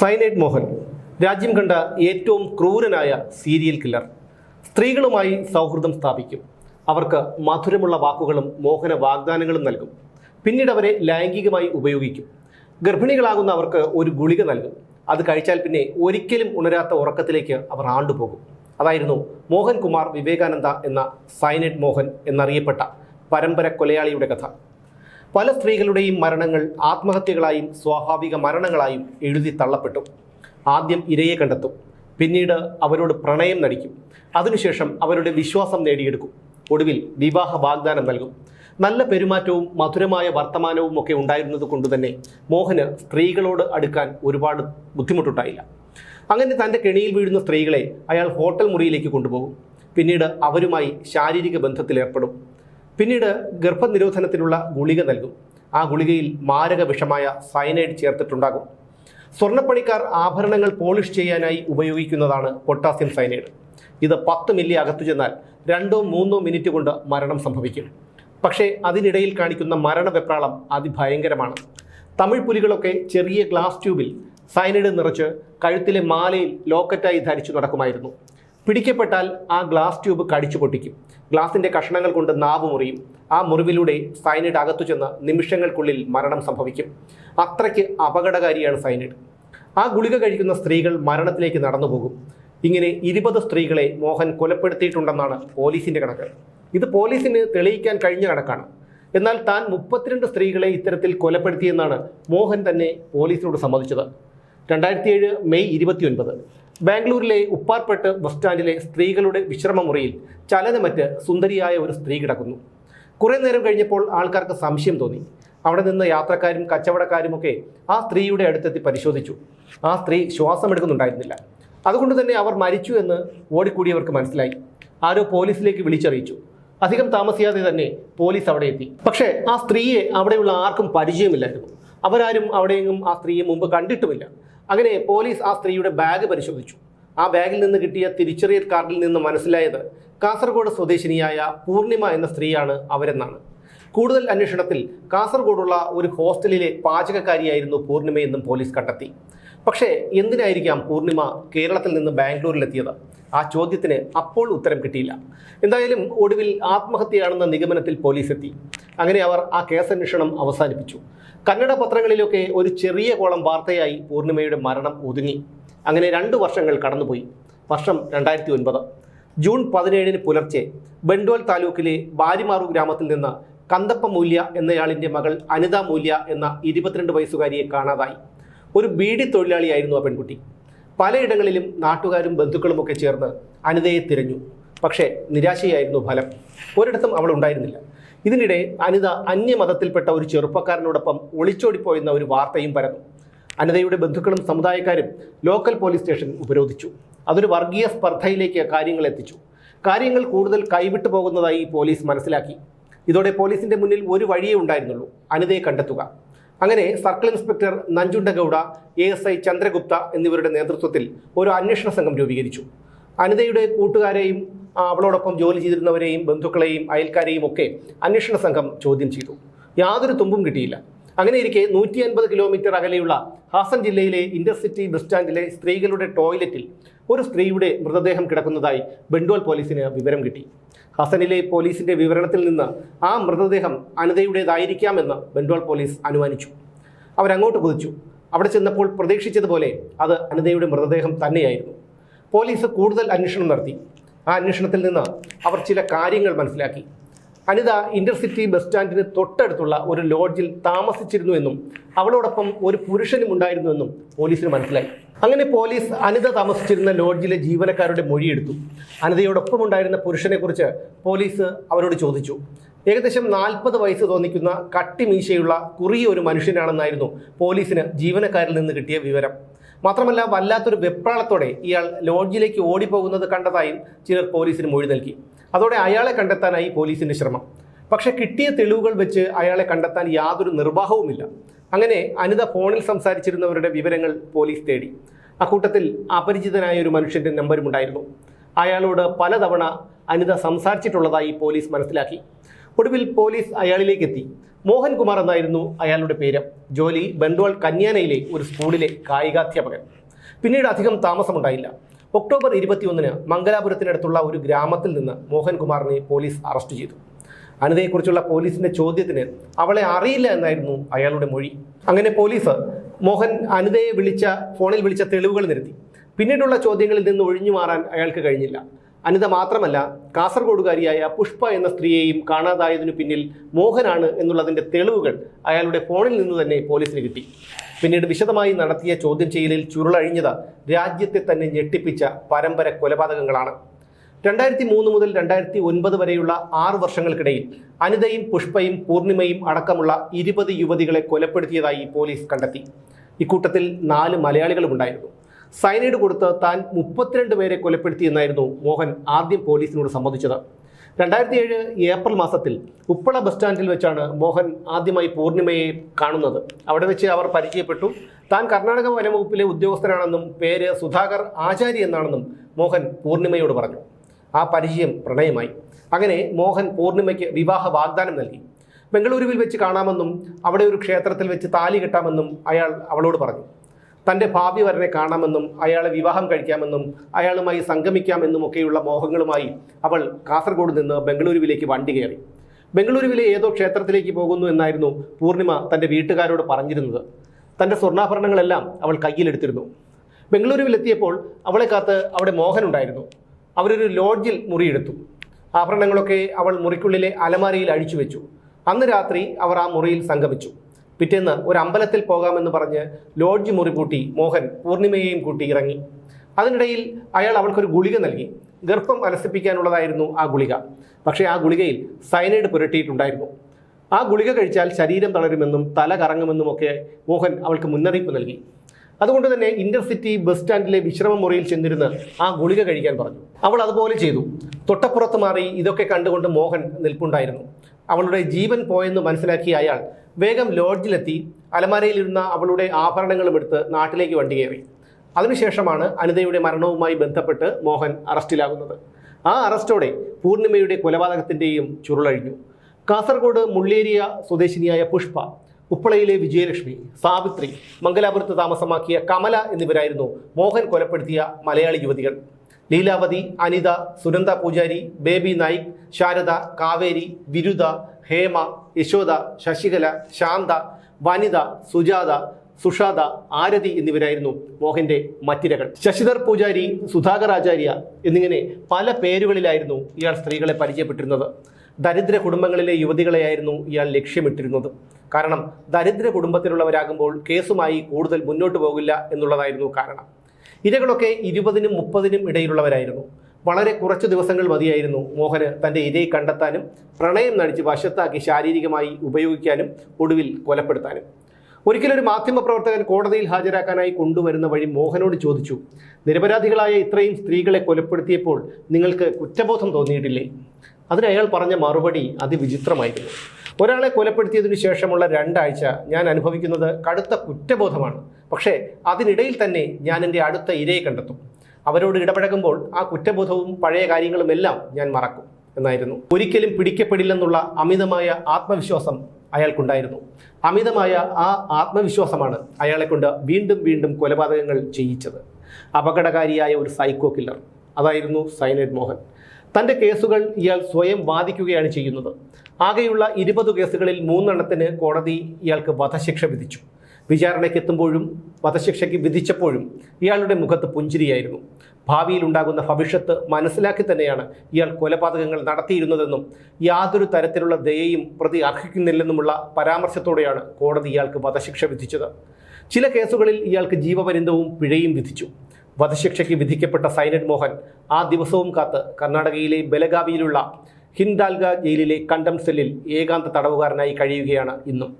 Cyanide Mohan രാജ്യം കണ്ട ഏറ്റവും ക്രൂരനായ സീരിയൽ കില്ലർ. സ്ത്രീകളുമായി സൗഹൃദം സ്ഥാപിക്കും. അവർക്ക് മധുരമുള്ള വാക്കുകളും മോഹന വാഗ്ദാനങ്ങളും നൽകും. പിന്നീട് അവരെ ലൈംഗികമായി ഉപയോഗിക്കും. ഗർഭിണികളാകുന്ന അവർക്ക് ഒരു ഗുളിക നൽകും. അത് കഴിച്ചാൽ പിന്നെ ഒരിക്കലും ഉണരാത്ത ഉറക്കത്തിലേക്ക് അവർ ആണ്ടുപോകും. അതായിരുന്നു മോഹൻകുമാർ വിവേകാനന്ദ എന്ന സൈനറ്റ് മോഹൻ എന്നറിയപ്പെട്ട പരമ്പര കൊലയാളിയുടെ കഥ. പല സ്ത്രീകളുടെയും മരണങ്ങൾ ആത്മഹത്യകളായും സ്വാഭാവിക മരണങ്ങളായും എഴുതി തള്ളപ്പെട്ടു. ആദ്യം ഇരയെ കണ്ടെത്തും. പിന്നീട് അവരോട് പ്രണയം നടിക്കും. അതിനുശേഷം അവരുടെ വിശ്വാസം നേടിയെടുക്കും. ഒടുവിൽ വിവാഹ വാഗ്ദാനം നൽകും. നല്ല പെരുമാറ്റവും മധുരമായ വർത്തമാനവും ഒക്കെ ഉണ്ടായിരുന്നത് കൊണ്ടുതന്നെ മോഹന് സ്ത്രീകളോട് അടുക്കാൻ ഒരുപാട് ബുദ്ധിമുട്ടുണ്ടായില്ല. അങ്ങനെ തന്റെ കെണിയിൽ വീഴുന്ന സ്ത്രീകളെ അയാൾ ഹോട്ടൽ മുറിയിലേക്ക് കൊണ്ടുപോകും. പിന്നീട് അവരുമായി ശാരീരിക ബന്ധത്തിലേർപ്പെടും പിന്നീട് ഗർഭനിരോധനത്തിനുള്ള ഗുളിക നൽകും. ആ ഗുളികയിൽ മാരക വിഷമായ സയനൈഡ് ചേർത്തിട്ടുണ്ടാകും. സ്വർണപ്പണിക്കാർ ആഭരണങ്ങൾ പോളിഷ് ചെയ്യാനായി ഉപയോഗിക്കുന്നതാണ് പൊട്ടാസ്യം സയനൈഡ് ഇത് പത്ത് മില്ലി അകത്തു ചെന്നാൽ രണ്ടോ മൂന്നോ മിനിറ്റ് കൊണ്ട് മരണം സംഭവിക്കും. പക്ഷേ അതിനിടയിൽ കാണിക്കുന്ന മരണവെപ്രാളം അതിഭയങ്കരമാണ്. തമിഴ് പുലികളൊക്കെ ചെറിയ ഗ്ലാസ് ട്യൂബിൽ സയനൈഡ് നിറച്ച് കഴുത്തിലെ മാലയിൽ ലോക്കറ്റായി ധരിച്ചു നടക്കുമായിരുന്നു. പിടിക്കപ്പെട്ടാൽ ആ ഗ്ലാസ് ട്യൂബ് കടിച്ചു പൊട്ടിക്കും. ഗ്ലാസിന്റെ കഷണങ്ങൾ കൊണ്ട് നാവ് മുറിയും. ആ മുറിവിലൂടെ സൈനൈഡ് അകത്തു ചെന്ന് നിമിഷങ്ങൾക്കുള്ളിൽ മരണം സംഭവിക്കും. അത്രയ്ക്ക് അപകടകാരിയാണ് സൈനൈഡ് ആ ഗുളിക കഴിക്കുന്ന സ്ത്രീകൾ മരണത്തിലേക്ക് നടന്നുപോകും. ഇങ്ങനെ ഇരുപത് സ്ത്രീകളെ മോഹൻ കൊലപ്പെടുത്തിയിട്ടുണ്ടെന്നാണ് പോലീസിന്റെ കണക്ക്. ഇത് പോലീസിന് തെളിയിക്കാൻ കഴിഞ്ഞ കണക്കാണ്. എന്നാൽ താൻ മുപ്പത്തിരണ്ട് സ്ത്രീകളെ ഇത്തരത്തിൽ കൊലപ്പെടുത്തിയെന്നാണ് മോഹൻ തന്നെ പോലീസിനോട് സമ്മതിച്ചത്. രണ്ടായിരത്തി ഏഴ് മെയ് ഇരുപത്തിയൊൻപത്. ബാംഗ്ലൂരിലെ ഉപ്പാർപ്പെട്ട് ബസ് സ്റ്റാൻഡിലെ സ്ത്രീകളുടെ വിശ്രമമുറിയിൽ ചലനമറ്റ് സുന്ദരിയായ ഒരു സ്ത്രീ കിടക്കുന്നു. കുറേ നേരം കഴിഞ്ഞപ്പോൾ ആൾക്കാർക്ക് സംശയം തോന്നി. അവിടെ നിന്ന് യാത്രക്കാരും കച്ചവടക്കാരുമൊക്കെ ആ സ്ത്രീയുടെ അടുത്തെത്തി പരിശോധിച്ചു. ആ സ്ത്രീ ശ്വാസമെടുക്കുന്നുണ്ടായിരുന്നില്ല. അതുകൊണ്ട് തന്നെ അവർ മരിച്ചു എന്ന് ഓടിക്കൂടിയവർക്ക് മനസ്സിലായി. ആരോ പോലീസിലേക്ക് വിളിച്ചറിയിച്ചു. അധികം താമസിയാതെ തന്നെ പോലീസ് അവിടെ എത്തി. പക്ഷേ ആ സ്ത്രീയെ അവിടെയുള്ള ആർക്കും പരിചയമില്ലായിരുന്നു. അവരാരും അവിടെയെങ്ങും ആ സ്ത്രീയെ മുമ്പ് കണ്ടിട്ടുമില്ല. അങ്ങനെ പോലീസ് ആ സ്ത്രീയുടെ ബാഗ് പരിശോധിച്ചു. ആ ബാഗിൽ നിന്ന് കിട്ടിയ തിരിച്ചറിയൽ കാർഡിൽ നിന്ന് മനസ്സിലായത് കാസർഗോഡ് സ്വദേശിനിയായ പൂർണിമ എന്ന സ്ത്രീയാണ് അവരെന്നാണ്. കൂടുതൽ അന്വേഷണത്തിൽ കാസർഗോഡുള്ള ഒരു ഹോസ്റ്റലിലെ പാചകക്കാരിയായിരുന്നു പൂർണിമയെന്നും പോലീസ് കണ്ടെത്തി. പക്ഷേ എന്തിനായിരിക്കാം പൂർണിമ കേരളത്തിൽ നിന്ന് ബാംഗ്ലൂരിലെത്തിയത്? ആ ചോദ്യത്തിന് അപ്പോൾ ഉത്തരം കിട്ടിയില്ല. എന്തായാലും ഒടുവിൽ ആത്മഹത്യയാണെന്ന നിഗമനത്തിൽ പോലീസ് എത്തി അങ്ങനെ അവർ ആ കേസന്വേഷണം അവസാനിപ്പിച്ചു. കന്നഡ പത്രങ്ങളിലൊക്കെ ഒരു ചെറിയ കോളം വാർത്തയായി പൂർണിമയുടെ മരണം ഒതുങ്ങി. അങ്ങനെ രണ്ട് വർഷങ്ങൾ കടന്നുപോയി. വർഷം രണ്ടായിരത്തി ഒൻപത്. ജൂൺ പതിനേഴിന് പുലർച്ചെ ബണ്ടോൽ താലൂക്കിലെ ബാരിമാറു ഗ്രാമത്തിൽ നിന്ന് കന്തപ്പ മൂല്യ എന്നയാളിന്റെ മകൾ അനിത മൂല്യ എന്ന ഇരുപത്തിരണ്ട് വയസ്സുകാരിയെ കാണാതായി. ഒരു ബീഡി തൊഴിലാളിയായിരുന്നു ആ പെൺകുട്ടി. പലയിടങ്ങളിലും നാട്ടുകാരും ബന്ധുക്കളുമൊക്കെ ചേർന്ന് അനിതയെ തിരഞ്ഞു. പക്ഷേ നിരാശയായിരുന്നു ഫലം. ഒരിടത്തും അവൾ ഉണ്ടായിരുന്നില്ല. ഇതിനിടെ അനിത അന്യമതത്തിൽപ്പെട്ട ഒരു ചെറുപ്പക്കാരനോടൊപ്പം ഒളിച്ചോടിപ്പോയെന്ന ഒരു വാർത്തയും പരന്നു. അനിതയുടെ ബന്ധുക്കളും സമുദായക്കാരും ലോക്കൽ പോലീസ് സ്റ്റേഷൻ ഉപരോധിച്ചു. അതൊരു വർഗീയ സ്പർദ്ധയിലേക്ക് കാര്യങ്ങൾ എത്തിച്ചു. കാര്യങ്ങൾ കൂടുതൽ കൈവിട്ടു പോകുന്നതായി പോലീസ് മനസ്സിലാക്കി. ഇതോടെ പോലീസിന്റെ മുന്നിൽ ഒരു വഴിയേ ഉണ്ടായിരുന്നുള്ളൂ. അനിതയെ കണ്ടെത്തുക. അങ്ങനെ circle inspector Nanjundagowda A S I Chandragupta എന്നിവരുടെ നേതൃത്വത്തിൽ ഒരു അന്വേഷണ സംഘം രൂപീകരിച്ചു. അനിതയുടെ കൂട്ടുകാരെയും അവളോടൊപ്പം ജോലി ചെയ്തിരുന്നവരെയും ബന്ധുക്കളെയും അയൽക്കാരെയും ഒക്കെ അന്വേഷണ സംഘം ചോദ്യം ചെയ്തു. യാതൊരു തുമ്പും കിട്ടിയില്ല. അങ്ങനെ ഇരിക്കെ നൂറ്റി അൻപത് കിലോമീറ്റർ അകലെയുള്ള ഹാസൻ ജില്ലയിലെ ഇന്റർസിറ്റി ബസ് സ്റ്റാൻഡിലെ സ്ത്രീകളുടെ ടോയ്ലറ്റിൽ ഒരു സ്ത്രീയുടെ മൃതദേഹം കിടക്കുന്നതായി ബെൻഡോൽ പോലീസിന് വിവരം കിട്ടി. ഹസനിലെ പോലീസിന്റെ വിവരണത്തിൽ നിന്ന് ആ മൃതദേഹം അനിതയുടേതായിരിക്കാമെന്ന് ബെൻഡോൾ പോലീസ് അനുമാനിച്ചു. അവരങ്ങോട്ട് കുതിച്ചു. അവിടെ ചെന്നപ്പോൾ പ്രതീക്ഷിച്ചതുപോലെ അത് അനിതയുടെ മൃതദേഹം തന്നെയായിരുന്നു. പോലീസ് കൂടുതൽ അന്വേഷണം നടത്തി. ആ അന്വേഷണത്തിൽ നിന്ന് അവർ ചില കാര്യങ്ങൾ മനസ്സിലാക്കി. അനിത ഇന്റർസിറ്റി ബസ് സ്റ്റാൻഡിന് തൊട്ടടുത്തുള്ള ഒരു ലോഡ്ജിൽ താമസിച്ചിരുന്നു എന്നും അവളോടൊപ്പം ഒരു പുരുഷനും ഉണ്ടായിരുന്നു എന്നും പോലീസിന് മനസ്സിലായി. അങ്ങനെ പോലീസ് അനിത താമസിച്ചിരുന്ന ലോഡ്ജിലെ ജീവനക്കാരുടെ മൊഴിയെടുത്തു. അനിതയോടൊപ്പം ഉണ്ടായിരുന്ന പുരുഷനെക്കുറിച്ച് പോലീസ് അവരോട് ചോദിച്ചു. ഏകദേശം നാൽപ്പത് വയസ്സ് തോന്നിക്കുന്ന കട്ടിമീശയുള്ള കുറിയ ഒരു മനുഷ്യനാണെന്നായിരുന്നു പോലീസിന് ജീവനക്കാരിൽ നിന്ന് കിട്ടിയ വിവരം. മാത്രമല്ല വല്ലാത്തൊരു വെപ്രാളത്തോടെ ഇയാൾ ലോഡ്ജിലേക്ക് ഓടിപ്പോകുന്നത് കണ്ടതായും ചിലർ പോലീസിന് മൊഴി നൽകി. അതോടെ അയാളെ കണ്ടെത്താനായി പോലീസിന്റെ ശ്രമം. പക്ഷേ കിട്ടിയ തെളിവുകൾ വെച്ച് അയാളെ കണ്ടെത്താൻ യാതൊരു നിർവാഹവുമില്ല. അങ്ങനെ അനിത ഫോണിൽ സംസാരിച്ചിരുന്നവരുടെ വിവരങ്ങൾ പോലീസ് തേടി. അക്കൂട്ടത്തിൽ അപരിചിതനായ ഒരു മനുഷ്യന്റെ നമ്പരും ഉണ്ടായിരുന്നു. അയാളോട് പലതവണ അനിത സംസാരിച്ചിട്ടുള്ളതായി പോലീസ് മനസ്സിലാക്കി. ഒടുവിൽ പോലീസ് അയാളിലേക്ക് എത്തി മോഹൻകുമാർ എന്നായിരുന്നു അയാളുടെ പേര്. ജോലി ബൻഡോൾ കന്യാനയിലെ ഒരു സ്കൂളിലെ കായികാധ്യാപകൻ. പിന്നീട് അധികം താമസമുണ്ടായില്ല. ഒക്ടോബർ ഇരുപത്തിയൊന്നിന് മംഗലാപുരത്തിനടുത്തുള്ള ഒരു ഗ്രാമത്തിൽ നിന്ന് മോഹൻകുമാറിനെ പോലീസ് അറസ്റ്റ് ചെയ്തു. അനിതയെക്കുറിച്ചുള്ള പോലീസിന്റെ ചോദ്യത്തിന് അവളെ അറിയില്ല എന്നായിരുന്നു അയാളുടെ മൊഴി. അങ്ങനെ പോലീസ് മോഹൻ അനിതയെ വിളിച്ച ഫോണിൽ വിളിച്ച തെളിവുകൾ നിരത്തി. പിന്നീടുള്ള ചോദ്യങ്ങളിൽ നിന്ന് ഒഴിഞ്ഞു മാറാൻ അയാൾക്ക് കഴിഞ്ഞില്ല. അനിത മാത്രമല്ല കാസർഗോഡുകാരിയായ പുഷ്പ എന്ന സ്ത്രീയെയും കാണാതായതിനു പിന്നിൽ മോഹനാണ് എന്നുള്ളതിന്റെ തെളിവുകൾ അയാളുടെ ഫോണിൽ നിന്ന് തന്നെ പോലീസിന് കിട്ടി. പിന്നീട് വിശദമായി നടത്തിയ ചോദ്യം ചെയ്യലിൽ ചുരുളഴിഞ്ഞത് രാജ്യത്തെ തന്നെ ഞെട്ടിപ്പിച്ച പരമ്പര കൊലപാതകങ്ങളാണ്. രണ്ടായിരത്തി മൂന്ന് മുതൽ രണ്ടായിരത്തി ഒൻപത് വരെയുള്ള ആറ് വർഷങ്ങൾക്കിടയിൽ അനിതയും പുഷ്പയും പൂർണിമയും അടക്കമുള്ള ഇരുപത് യുവതികളെ കൊലപ്പെടുത്തിയതായി പോലീസ് കണ്ടെത്തി. ഇക്കൂട്ടത്തിൽ നാല് മലയാളികളും ഉണ്ടായിരുന്നു സൈനൈഡ് കൊടുത്ത് താൻ മുപ്പത്തിരണ്ട് പേരെ കൊലപ്പെടുത്തിയെന്നായിരുന്നു മോഹൻ ആദ്യം പോലീസിനോട് സമ്മതിച്ചത്. രണ്ടായിരത്തി ഏഴ് ഏപ്രിൽ മാസത്തിൽ ഉപ്പള ബസ് സ്റ്റാൻഡിൽ വെച്ചാണ് മോഹൻ ആദ്യമായി പൂർണിമയെ കാണുന്നത്. അവിടെ വെച്ച് അവർ പരിചയപ്പെട്ടു. താൻ കർണാടക വനംവകുപ്പിലെ ഉദ്യോഗസ്ഥനാണെന്നും പേര് സുധാകർ ആചാരി എന്നാണെന്നും മോഹൻ പൂർണിമയോട് പറഞ്ഞു. ആ പരിചയം പ്രണയമായി. അങ്ങനെ മോഹൻ പൂർണിമയ്ക്ക് വിവാഹ വാഗ്ദാനം നൽകി. ബംഗളൂരുവിൽ വെച്ച് കാണാമെന്നും അവിടെ ഒരു ക്ഷേത്രത്തിൽ വെച്ച് താലി കെട്ടാമെന്നും അയാൾ അവളോട് പറഞ്ഞു. തന്റെ ഭാവി വരനെ കാണാമെന്നും അയാളെ വിവാഹം കഴിക്കാമെന്നും അയാളുമായി സംഗമിക്കാമെന്നും ഒക്കെയുള്ള മോഹങ്ങളുമായി അവൾ കാസർഗോഡ് നിന്ന് ബംഗളൂരുവിലേക്ക് വണ്ടി കയറി. ബംഗളൂരുവിലെ ഏതോ ക്ഷേത്രത്തിലേക്ക് പോകുന്നു എന്നായിരുന്നു പൂർണിമ തന്റെ വീട്ടുകാരോട് പറഞ്ഞിരുന്നത്. തന്റെ സ്വർണാഭരണങ്ങളെല്ലാം അവൾ കയ്യിലെടുത്തിരുന്നു. ബംഗളൂരുവിലെത്തിയപ്പോൾ അവളെ കാത്ത് അവിടെ മോഹനുണ്ടായിരുന്നു. അവരൊരു ലോഡ്ജിൽ മുറിയെടുത്തു. ആഭരണങ്ങളൊക്കെ അവൾ മുറിക്കുള്ളിലെ അലമാരയിൽ അഴിച്ചു വെച്ചു അന്ന് രാത്രി അവർ ആ മുറിയിൽ സംഗമിച്ചു. പിറ്റേന്ന് ഒരു അമ്പലത്തിൽ പോകാമെന്ന് പറഞ്ഞ് ലോഡ്ജ് മുറി മോഹൻ പൂർണിമയെയും കൂട്ടി ഇറങ്ങി. അതിനിടയിൽ അയാൾ അവൾക്കൊരു ഗുളിക നൽകി. ഗർഭം അലസിപ്പിക്കാനുള്ളതായിരുന്നു ആ ഗുളിക. പക്ഷേ ആ ഗുളികയിൽ സൈനൈഡ് പുരട്ടിയിട്ടുണ്ടായിരുന്നു. ആ ഗുളിക കഴിച്ചാൽ ശരീരം തളരുമെന്നും തല കറങ്ങുമെന്നുമൊക്കെ മോഹൻ അവൾക്ക് മുന്നറിയിപ്പ് നൽകി. അതുകൊണ്ട് തന്നെ ഇന്റർസിറ്റി ബസ് സ്റ്റാൻഡിലെ വിശ്രമ മുറിയിൽ ചെന്നിരുന്ന് ആ ഗുളിക കഴിക്കാൻ പറഞ്ഞു. അവൾ അതുപോലെ ചെയ്തു. തൊട്ടപ്പുറത്ത് മാറി ഇതൊക്കെ കണ്ടുകൊണ്ട് മോഹൻ നിൽപ്പുണ്ടായിരുന്നു. അവളുടെ ജീവൻ പോയെന്ന് മനസ്സിലാക്കിയ അയാൾ വേഗം ലോഡ്ജിലെത്തി അലമാരയിലിരുന്ന അവളുടെ ആഭരണങ്ങളും എടുത്ത് നാട്ടിലേക്ക് വണ്ടി കയറി അതിനുശേഷമാണ് അനിതയുടെ മരണവുമായി ബന്ധപ്പെട്ട് മോഹൻ അറസ്റ്റിലാകുന്നത്. ആ അറസ്റ്റോടെ പൂർണിമയുടെ കൊലപാതകത്തിന്റെയും ചുരുളഴിഞ്ഞു. കാസർഗോഡ് മുള്ളേരിയ സ്വദേശിനിയായ പുഷ്പ ഉപ്പളയിലെ വിജയലക്ഷ്മി സാവിത്രി മംഗലാപുരത്ത് താമസമാക്കിയ കമല എന്നിവരായിരുന്നു മോഹൻ കൊലപ്പെടുത്തിയ മലയാളി യുവതികൾ. ലീലാവതി അനിത സുനന്ദ പൂജാരി ബേബി നായിക് ശാരദ കാവേരി വിരുദ ഹേമ യശോദ ശശികല ശാന്ത വനിത സുജാത സുഷാദ ആരതി എന്നിവരായിരുന്നു മോഹന്റെ മറ്റിരകൾ. ശശിധർ പൂജാരി സുധാകർ ആചാര്യ എന്നിങ്ങനെ പല പേരുകളിലായിരുന്നു ഇയാൾ സ്ത്രീകളെ പരിചയപ്പെട്ടിരുന്നത്. ദരിദ്ര കുടുംബങ്ങളിലെ യുവതികളെയായിരുന്നു ഇയാൾ ലക്ഷ്യമിട്ടിരുന്നത്. കാരണം ദരിദ്ര കുടുംബത്തിലുള്ളവരാകുമ്പോൾ കേസുമായി കൂടുതൽ മുന്നോട്ട് പോകില്ല എന്നുള്ളതായിരുന്നു കാരണം. ഇരകളൊക്കെ ഇരുപതിനും മുപ്പതിനും ഇടയിലുള്ളവരായിരുന്നു. വളരെ കുറച്ച് ദിവസങ്ങൾ മതിയായിരുന്നു മോഹന് തന്റെ ഇരയെ കണ്ടെത്താനും പ്രണയം നടിച്ച് വശത്താക്കി ശാരീരികമായി ഉപയോഗിക്കാനും ഒടുവിൽ കൊലപ്പെടുത്താനും. ഒരിക്കലൊരു മാധ്യമപ്രവർത്തകൻ കോടതിയിൽ ഹാജരാക്കാനായി കൊണ്ടുവരുന്ന വഴി മോഹനോട് ചോദിച്ചു നിരപരാധികളായ ഇത്രയും സ്ത്രീകളെ കൊലപ്പെടുത്തിയപ്പോൾ നിങ്ങൾക്ക് കുറ്റബോധം തോന്നിയിട്ടില്ലേ? അതിന് അയാൾ പറഞ്ഞ മറുപടി അതിവിചിത്രമായിരുന്നു. ഒരാളെ കൊലപ്പെടുത്തിയതിനു ശേഷമുള്ള രണ്ടാഴ്ച ഞാൻ അനുഭവിക്കുന്നത് കടുത്ത കുറ്റബോധമാണ്. പക്ഷേ അതിനിടയിൽ തന്നെ ഞാൻ എന്റെ അടുത്ത ഇരയെ കണ്ടെത്തും. അവരോട് ഇടപഴകുമ്പോൾ ആ കുറ്റബോധവും പഴയ കാര്യങ്ങളുമെല്ലാം ഞാൻ മറക്കും എന്നായിരുന്നു. ഒരിക്കലും പിടിക്കപ്പെടില്ലെന്നുള്ള അമിതമായ ആത്മവിശ്വാസം അയാൾക്കുണ്ടായിരുന്നു. അമിതമായ ആ ആത്മവിശ്വാസമാണ് അയാളെ കൊണ്ട് വീണ്ടും വീണ്ടും കൊലപാതകങ്ങൾ ചെയ്യിച്ചത്. അപകടകാരിയായ ഒരു സൈക്കോ കില്ലർ അതായിരുന്നു സൈനൈഡ് മോഹൻ. തന്റെ കേസുകൾ ഇയാൾ സ്വയം വാദിക്കുകയാണ് ചെയ്യുന്നത്. ആകെയുള്ള ഇരുപത് കേസുകളിൽ മൂന്നെണ്ണത്തിന് കോടതി ഇയാൾക്ക് വധശിക്ഷ വിധിച്ചു. വിചാരണയ്ക്ക് എത്തുമ്പോഴും വധശിക്ഷയ്ക്ക് വിധിച്ചപ്പോഴും ഇയാളുടെ മുഖത്ത് പുഞ്ചിരിയായിരുന്നു. ഭാവിയിൽ ഉണ്ടാകുന്ന ഭവിഷ്യത്ത് മനസ്സിലാക്കി തന്നെയാണ് ഇയാൾ കൊലപാതകങ്ങൾ നടത്തിയിരുന്നതെന്നും യാതൊരു തരത്തിലുള്ള ദയയും പ്രതി അർഹിക്കുന്നില്ലെന്നുമുള്ള പരാമർശത്തോടെയാണ് കോടതി ഇയാൾക്ക് വധശിക്ഷ വിധിച്ചത്. ചില കേസുകളിൽ ഇയാൾക്ക് ജീവപര്യന്തവും പിഴയും വിധിച്ചു. വധശിക്ഷയ്ക്ക് വിധിക്കപ്പെട്ട സൈനഡ് മോഹൻ ആ ദിവസവും കാത്ത് കർണാടകയിലെ ബലഗാവിയിലുള്ള ഹിൻഡാൽഗ ജയിലിലെ കണ്ടം സെല്ലിൽ ഏകാന്ത തടവുകാരനായി കഴിയുകയാണ് ഇന്നും.